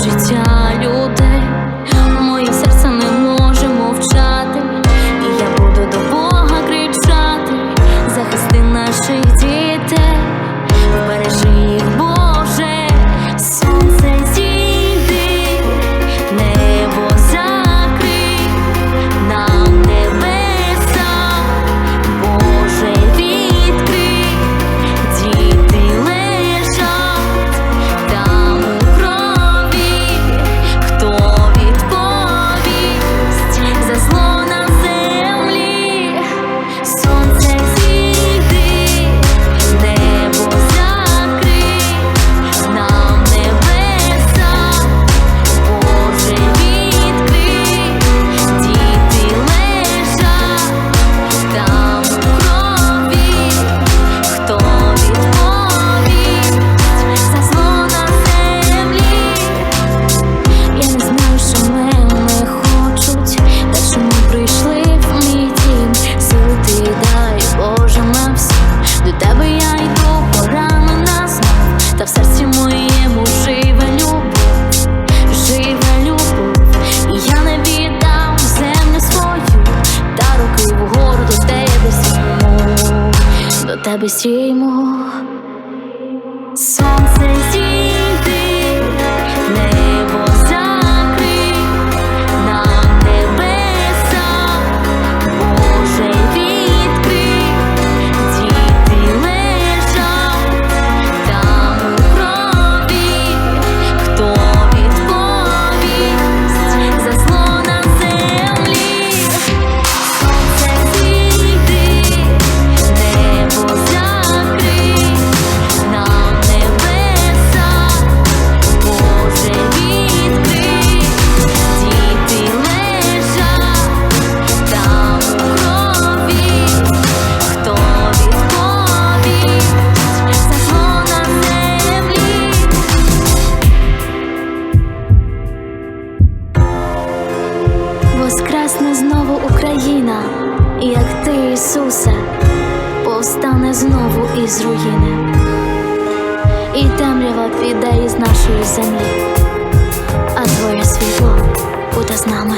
життя людей. та быстрее ему Солнце країна, як ти, Ісусе, повстане знову із руїни, і темрява піде із нашої землі, а твоє світло буде з нами.